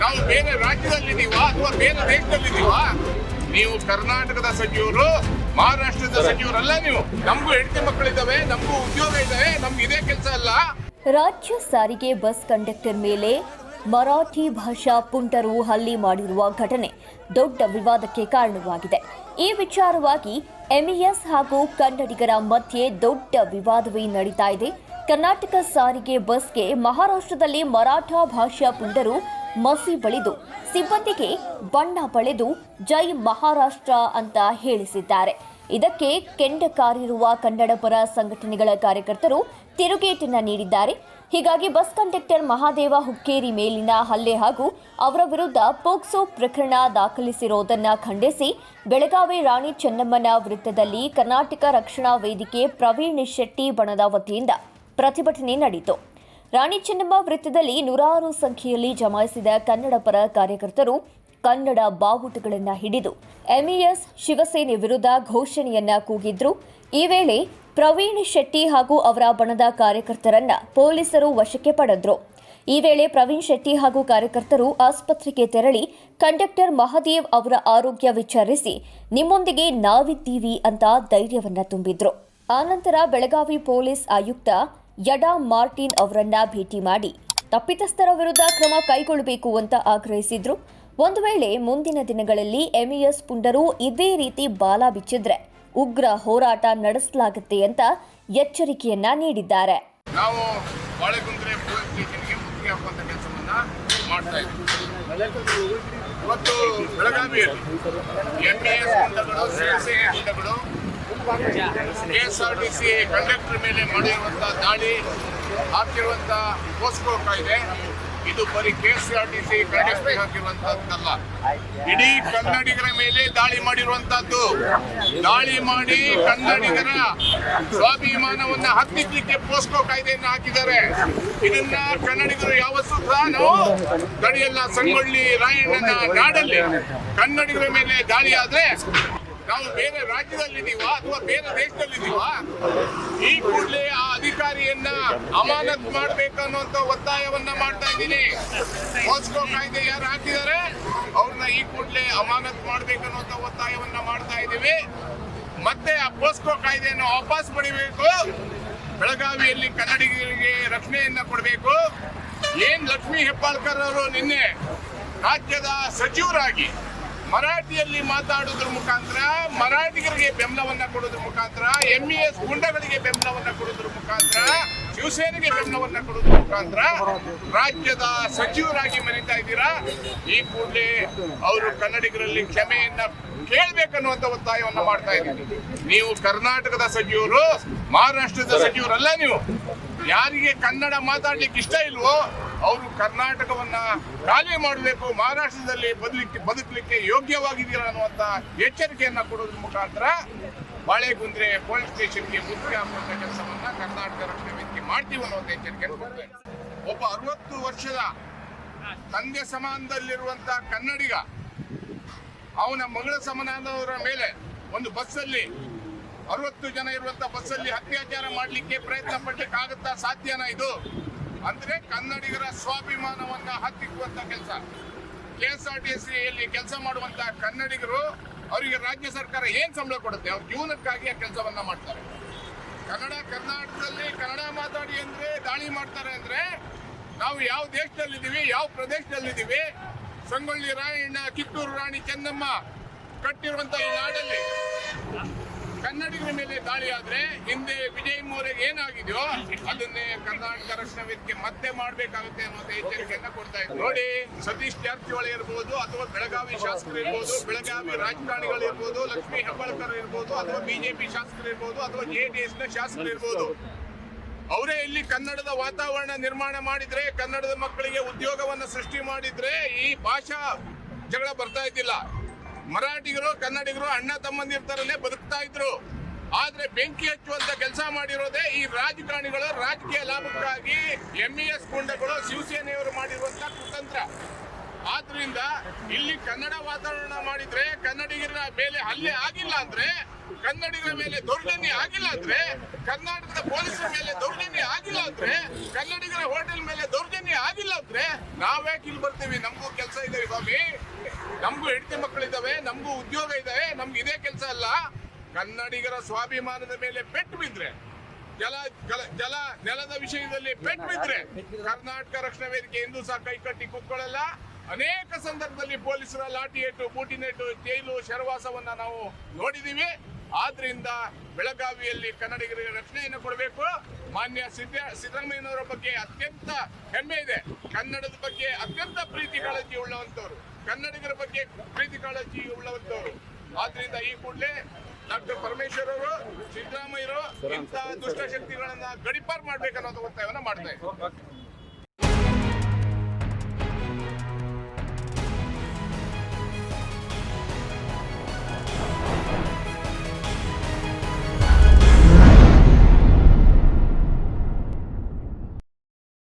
ನಾವು ಬೇರೆ ರಾಜ್ಯದಲ್ಲಿದ್ದೀವಾ ಅಥವಾ ಬೇರೆ ದೇಶದಲ್ಲಿದ್ದೀವಾ ನೀವು ಕರ್ನಾಟಕದ ಸಚಿವರು, ಮಹಾರಾಷ್ಟ್ರದ ಸಚಿವರಲ್ಲ ನೀವು. ನಮಗೂ ಹೆಂಡತಿ ಮಕ್ಕಳಿದ್ದಾವೆ ನಮಗೂ ಉದ್ಯೋಗ ಇದ್ದಾವೆ, ನಮ್ಗೆ ಇದೇ ಕೆಲಸ ಅಲ್ಲ. ರಾಜ್ಯ ಸಾರಿಗೆ ಬಸ್ ಕಂಡಕ್ಟರ್ ಮೇಲೆ ಮರಾಠಿ ಭಾಷಾ ಪುಂಟರು ಹಲ್ಲಿ ಮಾಡಿರುವ ಘಟನೆ ದೊಡ್ಡ ವಿವಾದಕ್ಕೆ ಕಾರಣವಾಗಿದೆ. ಈ ವಿಚಾರವಾಗಿ ಎಂಇಎಸ್ ಹಾಗೂ ಕನ್ನಡಿಗರ ಮಧ್ಯೆ ದೊಡ್ಡ ವಿವಾದವೇ ನಡೀತಾ ಇದೆ. ಕರ್ನಾಟಕ ಸಾರಿಗೆ ಬಸ್ಗೆ ಮಹಾರಾಷ್ಟ್ರದಲ್ಲಿ ಮರಾಠ ಭಾಷಾ ಪುಂಡರು ಮಸಿ ಬಳಿದು ಸಿಬ್ಬಂದಿಗೆ ಬಣ್ಣ ಬಳೆದು ಜೈ ಮಹಾರಾಷ್ಟ್ರ ಅಂತ ಹೇಳಿಸಿದ್ದಾರೆ. ಇದಕ್ಕೆ ಕೆಂಡ ಕಾರಿರುವ ಕನ್ನಡ ಪರ ಸಂಘಟನೆಗಳ ಕಾರ್ಯಕರ್ತರು ತಿರುಗೇಟನ್ನ ನೀಡಿದ್ದಾರೆ. ಹೀಗಾಗಿ ಬಸ್ ಕಂಡಕ್ಟರ್ ಮಹಾದೇವ ಹುಕ್ಕೇರಿ ಮೇಲಿನ ಹಲ್ಲೆ ಹಾಗೂ ಅವರ ವಿರುದ್ಧ ಪೋಕ್ಸೋ ಪ್ರಕರಣ ದಾಖಲಿಸಿರೋದನ್ನು ಖಂಡಿಸಿ ಬೆಳಗಾವಿ ರಾಣಿ ಚೆನ್ನಮ್ಮನ ವೃತ್ತದಲ್ಲಿ ಕರ್ನಾಟಕ ರಕ್ಷಣಾ ವೇದಿಕೆ ಪ್ರವೀಣ್ ಶೆಟ್ಟಿ ಬಣದ ವತಿಯಿಂದ ಪ್ರತಿಭಟನೆ ನಡೆಯಿತು ರಾಣಿ ಚೆನ್ನಮ್ಮ ವೃತ್ತದಲ್ಲಿ ನೂರಾರು ಸಂಖ್ಯೆಯಲ್ಲಿ ಜಮಾಯಿಸಿದ ಕನ್ನಡ ಪರ ಕಾರ್ಯಕರ್ತರು ಕನ್ನಡ ಬಾವುಟಗಳನ್ನು ಹಿಡಿದು ಎಂಇಎಸ್ ಶಿವಸೇನೆ ವಿರುದ್ಧ ಘೋಷಣೆಯನ್ನ ಕೂಗಿದ್ರು. ಈ ವೇಳೆ ಪ್ರವೀಣ್ ಶೆಟ್ಟಿ ಹಾಗೂ ಅವರ ಬಣದ ಕಾರ್ಯಕರ್ತರನ್ನ ಪೊಲೀಸರು ವಶಕ್ಕೆ ಪಡೆದ್ರು. ಈ ವೇಳೆ ಪ್ರವೀಣ್ ಶೆಟ್ಟಿ ಹಾಗೂ ಕಾರ್ಯಕರ್ತರು ಆಸ್ಪತ್ರೆಗೆ ತೆರಳಿ ಕಂಡಕ್ಟರ್ ಮಹದೇವ್ ಅವರ ಆರೋಗ್ಯ ವಿಚಾರಿಸಿ, ನಿಮ್ಮೊಂದಿಗೆ ನಾವಿದ್ದೀವಿ ಅಂತ ಧೈರ್ಯವನ್ನ ತುಂಬಿದ್ರು. ಆನಂತರ ಬೆಳಗಾವಿ ಪೊಲೀಸ್ ಆಯುಕ್ತ ಯಡಾ ಮಾರ್ಟಿನ್ ಅವರನ್ನ ಭೇಟಿ ಮಾಡಿ ತಪ್ಪಿತಸ್ಥರ ವಿರುದ್ಧ ಕ್ರಮ ಕೈಗೊಳ್ಳಬೇಕು ಅಂತ ಆಗ್ರಹಿಸಿದ್ರು. ಒಂದು ವೇಳೆ ಮುಂದಿನ ದಿನಗಳಲ್ಲಿ ಎಂಇಎಸ್ ಪುಂಡರು ಇದೇ ರೀತಿ ಬಾಲ ಬಿಚ್ಚಿದ್ರೆ ಉಗ್ರ ಹೋರಾಟ ನಡೆಸಲಾಗುತ್ತೆ ಅಂತ ಎಚ್ಚರಿಕೆಯನ್ನ ನೀಡಿದ್ದಾರೆ. ನಾವು ಇವತ್ತು ಬೆಳಗಾವಿಯಲ್ಲಿ ಎಸ್ ಆರ್ ಗುಂಡಗಳು ಕೆಎಸ್ಆರ್ಟಿಸಿ ಕಂಡಕ್ಟರ್ ಮೇಲೆ ಮಾಡಿರುವಂತಹ ದಾಳಿ ಹಾಕಿರುವಂತ ಪೋಸ್ಕೋ ಕಾಯ್ದೆ ಇದು. ಬರೀ K S R T C conductor ಹಾಕಿರುವಂತದ್ದಲ್ಲ. ಇಡೀ ಕನ್ನಡಿಗರ ಮೇಲೆ ದಾಳಿ ಮಾಡಿರುವಂತದ್ದು. ದಾಳಿ ಮಾಡಿ ಕನ್ನಡಿಗರ ಸ್ವಾಭಿಮಾನವನ್ನ ಹತ್ತಿಕ್ಲಿಕ್ಕೆ ಪೋಸ್ಕೋ ಕಾಯ್ದೆಯನ್ನು ಹಾಕಿದ್ದಾರೆ. ಇದನ್ನ ಕನ್ನಡಿಗರು ಯಾವತ್ತೂ ಸಹ ನಾವು ಗಡಿಯಲ್ಲ ಸಂಗೊಳ್ಳಿ, ರಾಯಣ್ಣನ ನಾಡಲ್ಲಿ ಕನ್ನಡಿಗರ ಮೇಲೆ ದಾಳಿ ಆದ್ರೆ ನಾವು ಬೇರೆ ರಾಜ್ಯದಲ್ಲಿದ್ದೀವಾ ಅಥವಾ ಬೇರೆ ದೇಶದಲ್ಲಿದ್ದೀವಾ? ಈ ಕೂಡಲೇ ಆ ಅಧಿಕಾರಿಯನ್ನ ಅಮಾನತ್ ಮಾಡ್ಬೇಕು ಅನ್ನುವಂತ ಒತ್ತಾಯವನ್ನ ಮಾಡ್ತಾ ಇದ್ದೀನಿ. ಪೋಸ್ಕೋ ಕಾಯ್ದೆ ಯಾರು ಹಾಕಿದ್ದಾರೆ? ಅವ್ರನ್ನ ಈ ಕೂಡಲೇ ಅಮಾನತ್ ಮಾಡ್ಬೇಕು ಅನ್ನುವಂತ ಒತ್ತಾಯವನ್ನ ಮಾಡ್ತಾ ಇದ್ದೀವಿ. ಮತ್ತೆ ಆ ಪೋಸ್ಕೋ ಕಾಯ್ದೆಯನ್ನು ವಾಪಸ್ ಪಡಿಬೇಕು. ಬೆಳಗಾವಿಯಲ್ಲಿ ಕನ್ನಡಿಗರಿಗೆ ರಕ್ಷಣೆಯನ್ನ ಕೊಡಬೇಕು. ಏನ್ ಲಕ್ಷ್ಮೀ ಹೆಬ್ಬಾಳ್ಕರ್ ಅವರು ನಿನ್ನೆ ರಾಜ್ಯದ ಸಚಿವರಾಗಿ ಮರಾಠಿಯಲ್ಲಿ ಮಾತಾಡೋದ್ರ ಮುಖಾಂತರ, ಮರಾಠಿಗರಿಗೆ ಬೆಂಬಲವನ್ನ ಕೊಡೋದ್ರ ಮುಖಾಂತರ ಎಂಇಎಸ್ ಗುಂಡಗಳಿಗೆ ಬೆಂಬಲವನ್ನ ಕೊಡೋದ್ರ ಮುಖಾಂತರ, ಶಿವಸೇನೆಗೆ ಬೆಂಬಲವನ್ನ ಕೊಡೋದ್ರ ಮುಖಾಂತರ ರಾಜ್ಯದ ಸಚಿವರಾಗಿ ಮರಿತಾ ಇದ್ದೀರಾ? ಈ ಕೂಡಲೇ ಅವರು ಕನ್ನಡಿಗರಲ್ಲಿ ಕ್ಷಮೆಯನ್ನ ಕೇಳ್ಬೇಕನ್ನುವಂತ ಒತ್ತಾಯವನ್ನ ಮಾಡ್ತಾ ಇದ್ದೀವಿ ನೀವು ಕರ್ನಾಟಕದ ಸಚಿವರು, ಮಹಾರಾಷ್ಟ್ರದ ಸಚಿವರಲ್ಲ ನೀವು. ಯಾರಿಗೆ ಕನ್ನಡ ಮಾತಾಡ್ಲಿಕ್ಕೆ ಇಷ್ಟ ಇಲ್ವೋ ಅವರು ಕರ್ನಾಟಕವನ್ನ ಖಾಲಿ ಮಾಡಬೇಕು, ಮಹಾರಾಷ್ಟ್ರದಲ್ಲಿ ಬದಲಿಕ್ಕೆ ಬದುಕಲಿಕ್ಕೆ ಯೋಗ್ಯವಾಗಿದ್ದೀರಾ ಅನ್ನುವಂತ ಎಚ್ಚರಿಕೆಯನ್ನ ಕೊಡೋದ್ರ ಮುಖಾಂತರ ಬಾಳೆಗುಂದ್ರೆ ಪೊಲೀಸ್ ಸ್ಟೇಷನ್ಗೆ ಮುತ್ತಿಗೆ ಹಾಕುವಂತ ಕೆಲಸವನ್ನ ಕರ್ನಾಟಕ ರಕ್ಷಣಾ ವೇದಿಕೆ ಮಾಡ್ತೀವಿ ಅನ್ನೋದು ಎಚ್ಚರಿಕೆಯನ್ನು ಕೊಡ್ತೇವೆ ಒಬ್ಬ ಅರವತ್ತು ವರ್ಷದ ತಂದೆ ಸಮಾನದಲ್ಲಿರುವಂತ ಕನ್ನಡಿಗ, ಅವನ ಮಗಳ ಸಮಾನದವರ ಮೇಲೆ ಒಂದು ಬಸ್ಸಲ್ಲಿ ಅರವತ್ತು ಜನ ಇರುವಂತ ಬಸ್ಸಲ್ಲಿ ಅತ್ಯಾಚಾರ ಮಾಡಲಿಕ್ಕೆ ಪ್ರಯತ್ನ ಪಡ್ಲಿಕ್ಕೆ ಆಗುತ್ತಾ ಸಾಧ್ಯನಾ ಇದು? ಅಂದ್ರೆ ಕನ್ನಡಿಗರ ಸ್ವಾಭಿಮಾನವನ್ನ ಹತ್ತಿಕ್ಕುವಂತ ಕೆಲಸ. ಕೆ ಎಸ್ ಆರ್ ಟಿ ಯಲ್ಲಿ ಕೆಲಸ ಮಾಡುವಂತ ಕನ್ನಡಿಗರು ಅವರಿಗೆ ರಾಜ್ಯ ಸರ್ಕಾರ ಏನ್ ಸಂಬಳ ಕೊಡುತ್ತೆ? ಅವ್ರ ಜೀವನಕ್ಕಾಗಿ ಆ ಕೆಲಸವನ್ನ ಮಾಡ್ತಾರೆ. ಕನ್ನಡ ಕರ್ನಾಟಕದಲ್ಲಿ ಕನ್ನಡ ಮಾತಾಡಿ ಅಂದ್ರೆ ದಾಳಿ ಮಾಡ್ತಾರೆ ಅಂದ್ರೆ ನಾವು ಯಾವ ದೇಶದಲ್ಲಿದ್ದೀವಿ, ಯಾವ ಪ್ರದೇಶದಲ್ಲಿದ್ದೀವಿ? ಸಂಗೊಳ್ಳಿ ರಾಯಣ್ಣ, ಕಿತ್ತೂರು ರಾಣಿ ಚೆನ್ನಮ್ಮ ಕಟ್ಟಿರುವಂತ ಈ ನಾಡಲ್ಲಿ. ಕನ್ನಡಿಗರ ಮೇಲೆ ದಾಳಿ ಆದ್ರೆ ಹಿಂದೆ ವಿಜಯ್ ಮೋರೆ ಏನಾಗಿದೆಯೋ ಅದನ್ನೇ ಕರ್ನಾಟಕ ರಕ್ಷಣಾ ವೇದಿಕೆ ಮತ್ತೆ ಮಾಡಬೇಕಾಗುತ್ತೆ ಅನ್ನುವಂತ ಎಚ್ಚರಿಕೆಯನ್ನ ಕೊಡ್ತಾ ಇದ್ದಾರೆ ನೋಡಿ, ಸತೀಶ್ ಜಾರಕಿಹೊಳಿ ಇರ್ಬೋದು ಅಥವಾ ಬೆಳಗಾವಿ ಶಾಸಕರು ಇರ್ಬೋದು, ಬೆಳಗಾವಿ ರಾಜಕಾರಣಿಗಳು ಇರ್ಬೋದು, ಲಕ್ಷ್ಮೀ ಹೆಬ್ಬಾಳ್ಕರ್ ಇರ್ಬೋದು ಅಥವಾ ಬಿಜೆಪಿ ಶಾಸಕರು ಇರ್ಬೋದು ಅಥವಾ ಜೆಡಿಎಸ್ನ ಶಾಸಕರು ಇರ್ಬೋದು. ಅವರೇ ಇಲ್ಲಿ ಕನ್ನಡದ ವಾತಾವರಣ ನಿರ್ಮಾಣ ಮಾಡಿದ್ರೆ, ಕನ್ನಡದ ಮಕ್ಕಳಿಗೆ ಉದ್ಯೋಗವನ್ನ ಸೃಷ್ಟಿ ಮಾಡಿದ್ರೆ ಈ ಭಾಷಾ ಜಗಳ ಬರ್ತಾ ಇದ್ದಿಲ್ಲ. ಮರಾಠಿಗರು, ಕನ್ನಡಿಗರು, ಅಣ್ಣ ತಮ್ಮಂದಿರ್ತಾರಲ್ಲೇ ಬದುಕ್ತಾ ಇದ್ರು. ಆದ್ರೆ ಬೆಂಕಿ ಹಚ್ಚುವಂತ ಕೆಲಸ ಮಾಡಿರೋದೇ ಈ ರಾಜಕಾರಣಿಗಳು ರಾಜಕೀಯ ಲಾಭಕ್ಕಾಗಿ ಎಂಇಎಸ್ ಗುಂಡಗಳು ಶಿವಸೇನೆಯವರು ಮಾಡಿರುವಂತ ಕುತಂತ್ರ. ಆದ್ರಿಂದ ಇಲ್ಲಿ ಕನ್ನಡ ವಾತಾವರಣ ಮಾಡಿದ್ರೆ ಕನ್ನಡಿಗರ ಮೇಲೆ ಹಲ್ಲೆ ಆಗಿಲ್ಲ ಅಂದ್ರೆ, ಕನ್ನಡಿಗರ ಮೇಲೆ ದೌರ್ಜನ್ಯ ಆಗಿಲ್ಲ ಅಂದ್ರೆ, ಕರ್ನಾಟಕದ ಪೊಲೀಸರ ಮೇಲೆ ದೌರ್ಜನ್ಯ ಆಗಿಲ್ಲ ಅಂದ್ರೆ, ಕನ್ನಡಿಗರ ಹೋಟೆಲ್ ಮೇಲೆ ದೌರ್ಜನ್ಯ ಆಗಿಲ್ಲ ಅಂದ್ರೆ ನಾವ್ಯಾಕೆ ಇಲ್ಲಿ ಬರ್ತೀವಿ? ನಮಗೂ ಕೆಲಸ ಇದೆ ಸ್ವಾಮಿ ನಮಗೂ ಹೆಂಡತಿ ಮಕ್ಕಳಿದ್ದಾವೆ ನಮಗೂ ಉದ್ಯೋಗ ಇದ್ದಾವೆ, ನಮ್ಗೆ ಇದೇ ಕೆಲಸ ಅಲ್ಲ. ಕನ್ನಡಿಗರ ಸ್ವಾಭಿಮಾನದ ಮೇಲೆ ಪೆಟ್ಟು ಬಿದ್ರೆ, ಜಲ, ಜಲ- ಜಲ ನೆಲದ ವಿಷಯದಲ್ಲಿ ಪೆಟ್ಟು ಬಿದ್ರೆ ಕರ್ನಾಟಕ ರಕ್ಷಣಾ ವೇದಿಕೆ ಎಂದು ಸಹ ಕೈಕಟ್ಟಿ ಕುತ್ಕೊಳ್ಳಲ್ಲ. ಅನೇಕ ಸಂದರ್ಭದಲ್ಲಿ ಪೊಲೀಸರ ಲಾಠಿ ಏಟು ಬೂಟಿನೇಟು ಜೈಲು ಶರವಾಸವನ್ನ ನಾವು ನೋಡಿದೀವಿ. ಆದ್ರಿಂದ ಬೆಳಗಾವಿಯಲ್ಲಿ ಕನ್ನಡಿಗರಿಗೆ ರಕ್ಷಣೆಯನ್ನು ಕೊಡಬೇಕು. ಮಾನ್ಯ ಸಿದ್ದ, ಸಿದ್ದರಾಮಯ್ಯನವರ ಬಗ್ಗೆ ಅತ್ಯಂತ ಹೆಮ್ಮೆ ಇದೆ. ಕನ್ನಡದ ಬಗ್ಗೆ ಅತ್ಯಂತ ಪ್ರೀತಿ ಕಾಳಜಿ ಉಳ್ಳವಂತವರು. ಕನ್ನಡಿಗರ ಬಗ್ಗೆ ಪ್ರೀತಿ ಕಾಳಜಿ ಉಳ್ಳವಂತವರು. ಆದ್ರಿಂದ ಈ ಕೂಡಲೇ ಡಾಕ್ಟರ್ ಪರಮೇಶ್ವರ್ ಅವರು ಸಿದ್ದರಾಮಯ್ಯರು ಇಂತಹ ದುಷ್ಟಶಕ್ತಿಗಳನ್ನ ಗಡಿಪಾರ್ ಮಾಡ್ಬೇಕನ್ನೋದು ಒತ್ತಾಯವನ್ನ ಮಾಡ್ತಾ ಇದ್ದಾರೆ